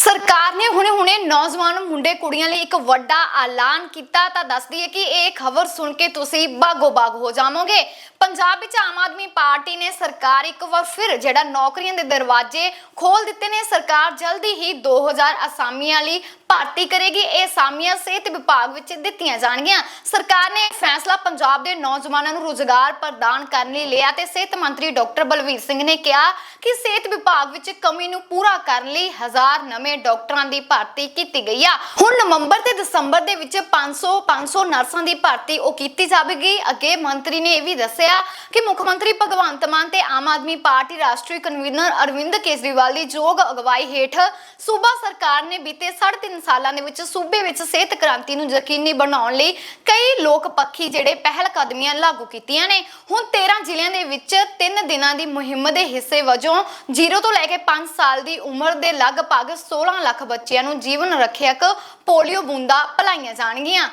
ਸਰਕਾਰ ਨੇ ਹੁਣੇ-ਹੁਣੇ ਨੌਜਵਾਨ ਮੁੰਡੇ ਕੁੜੀਆਂ ਲਈ ਇੱਕ ਵੱਡਾ ਐਲਾਨ ਕੀਤਾ। ਤਾਂ ਦੱਸਦੀ ਹੈ ਕਿ ਇਹ ਖਬਰ ਸੁਣ ਕੇ ਤੁਸੀਂ ਬਾਗੋ-ਬਾਗ ਹੋ ਜਾਵੋਗੇ। ਪੰਜਾਬ ਵਿੱਚ ਆਮ ਆਦਮੀ ਪਾਰਟੀ ਨੇ ਸਰਕਾਰ ਇੱਕ ਵਾਰ ਫਿਰ ਜਿਹੜਾ ਨੌਕਰੀਆਂ ਦੇ ਦਰਵਾਜ਼ੇ ਖੋਲ ਦਿੱਤੇ ਨੇ। ਸਰਕਾਰ ਜਲਦੀ ਹੀ 2000 ਅਸਾਮੀਆਂ ਲਈ ਭਰਤੀ ਕਰੇਗੀ। ਇਹ ਅਸਾਮੀਆਂ ਸਿਹਤ ਵਿਭਾਗ ਵਿੱਚ ਦਿੱਤੀਆਂ ਜਾਣਗੀਆਂ। ਸਰਕਾਰ ਨੇ ਇਹ ਫੈਸਲਾ ਪੰਜਾਬ ਦੇ ਨੌਜਵਾਨਾਂ ਨੂੰ ਰੋਜ਼ਗਾਰ ਪ੍ਰਦਾਨ ਕਰਨ ਲਈ ਲਿਆ ਤੇ ਸਿਹਤ ਮੰਤਰੀ ਡਾਕਟਰ ਬਲਵੀਰ ਸਿੰਘ ਨੇ ਕਿਹਾ ਕਿ ਸਿਹਤ ਵਿਭਾਗ ਵਿੱਚ ਕਮੀ ਨੂੰ ਪੂਰਾ ਕਰਨ ਲਈ ਹਜ਼ਾਰ ਨਵੇਂ ਡਾਕਟਰਾਂ ਦੀ ਭਰਤੀ ਕੀਤੀ ਗਈ ਆ। ਹੁਣ ਨਵੰਬਰ ਤੇ ਦਸੰਬਰ ਦੇ ਵਿੱਚ 500 500 ਨਰਸਾਂ ਦੀ ਭਰਤੀ ਉਹ ਕੀਤੀ ਜਾਵੇਗੀ। ਅੱਗੇ ਮੰਤਰੀ ਨੇ ਇਹ ਵੀ ਦੱਸਿਆ ਕਿ ਮੁੱਖ ਮੰਤਰੀ ਭਗਵੰਤ ਮਾਨ ਤੇ ਆਮ ਆਦਮੀ ਪਾਰਟੀ ਰਾਸ਼ਟਰੀ ਕਨਵੀਨਰ ਅਰਵਿੰਦ ਕੇਜਰੀਵਾਲ ਦੀ ਯੋਗ ਅਗਵਾਈ ਹੇਠ ਸੂਬਾ ਸਰਕਾਰ ਨੇ ਬੀਤੇ 3.5 ਸਾਲਾਂ ਦੇ ਵਿੱਚ ਸੂਬੇ ਵਿੱਚ ਸਿਹਤ ਕ੍ਰਾਂਤੀ ਨੂੰ ਯਕੀਨੀ ਬਣਾਉਣ ਲਈ ਕਈ ਲੋਕ ਪੱਖੀ ਜਿਹੜੇ ਪਹਿਲ ਕਦਮੀਆਂ ਲਾਗੂ ਕੀਤੀਆਂ ਨੇ। ਹੁਣ 13 ਜ਼ਿਲ੍ਹਿਆਂ ਦੇ ਵਿੱਚ 3 ਦਿਨਾਂ ਦੀ ਮੁਹਿੰਮ ਦੇ ਹਿੱਸੇ ਵਜੋਂ 0 ਤੋਂ ਲੈ ਕੇ 5 ਸਾਲ ਦੀ ਉਮਰ ਦੇ ਲਗਭਗ 16 ਲੱਖ ਬੱਚਿਆਂ ਨੂੰ ਜੀਵਨ ਰੱਖਿਅਕ ਪੋਲੀਓ ਬੂੰਦਾਂ ਪਿਲਾਈਆਂ ਜਾਣਗੀਆਂ।